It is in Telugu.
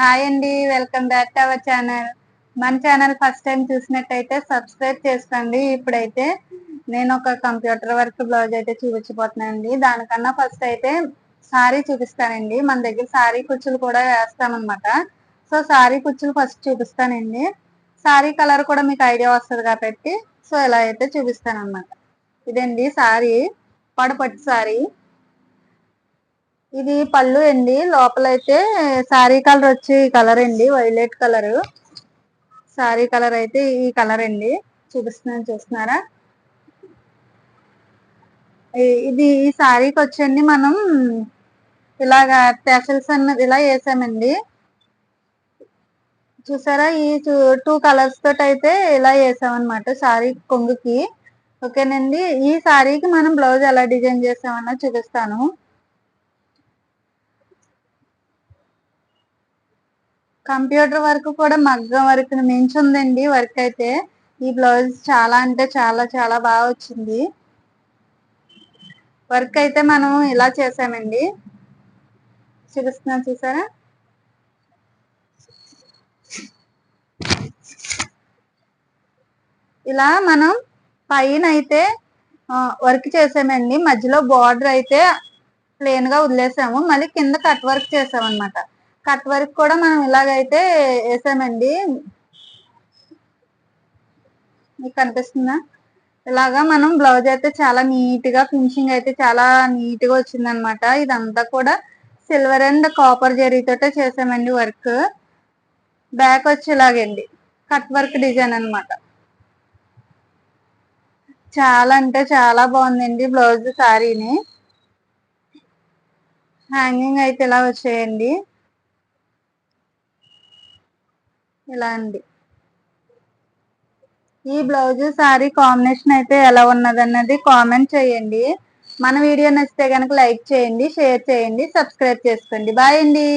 హాయ్ అండి welcome back to our channel. మన ఛానల్ ఫస్ట్ టైం చూసినట్టయితే సబ్స్క్రైబ్ చేసుకోండి. ఇప్పుడైతే నేను ఒక కంప్యూటర్ వర్క్ బ్లౌజ్ అయితే చూపించబోతున్నానండి. దానికన్నా ఫస్ట్ అయితే సారీ చూపిస్తానండి. మన దగ్గర సారీ కుచ్చులు కూడా వేస్తామన్నమాట. సో సారీ కుచ్చులు ఫస్ట్ చూపిస్తానండి. సారీ కలర్ కూడా మీకు ఐడియా వస్తుంది కాబట్టి సో ఇలా అయితే చూపిస్తాను అనమాట ఇదండి సారీ పడపట్టు సారీ. ఇది పళ్ళు అండి. లోపల అయితే శారీ కలర్ వచ్చి కలర్ అండి. Violet colour. శారీ కలర్ అయితే ఈ కలర్ అండి. చూపిస్తున్నాను చూస్తున్నారా? ఇది ఈ శారీకి వచ్చండి మనం. ఇలాగా టెసల్స్ అన్నది ఇలా వేసామండి. చూసారా? ఈ టూ కలర్స్ తోటి అయితే ఇలా వేసామన్నమాట శారీ కొంగుకి. ఓకేనండి. ఈ శారీకి మనం బ్లౌజ్ ఎలా డిజైన్ చేసామన్నా చూపిస్తాను. కంప్యూటర్ వర్క్ కూడా మగ్గం వర్క్ మించి ఉందండి వర్క్ అయితే. ఈ బ్లౌజ్ చాలా అంటే చాలా చాలా బాగా వచ్చింది. వర్క్ అయితే మనం ఇలా చేసామండి. చూపిస్తున్నా చూసారా? ఇలా మనం పైన అయితే వర్క్ చేసామండి. మధ్యలో బార్డర్ అయితే ప్లేన్గా వదిలేసాము. మళ్ళీ కింద కట్ వర్క్ చేసామన్నమాట. కట్ వర్క్ కూడా మనం ఇలాగైతే వేసామండి. మీకు కనిపిస్తుందా? ఇలాగా మనం బ్లౌజ్ అయితే చాలా నీట్గా ఫినిషింగ్ అయితే చాలా నీట్గా వచ్చింది అనమాట ఇదంతా కూడా సిల్వర్ అండ్ కాపర్ జరీతోటే చేసామండి వర్క్. బ్యాక్ వచ్చేలాగండి కట్ వర్క్ డిజైన్ అనమాట. చాలా అంటే చాలా బాగుందండి బ్లౌజ్ శారీని హ్యాంగింగ్ అయితే ఇలా వచ్చేయండి. ఇలా అండి. ఈ బ్లౌజ్ సారీ కాంబినేషన్ అయితే ఎలా ఉన్నది అన్నది కామెంట్ చేయండి. మన వీడియో నచ్చితే కనుక లైక్ చేయండి షేర్ చేయండి సబ్స్క్రైబ్ చేసుకోండి. బాయ్ అండి.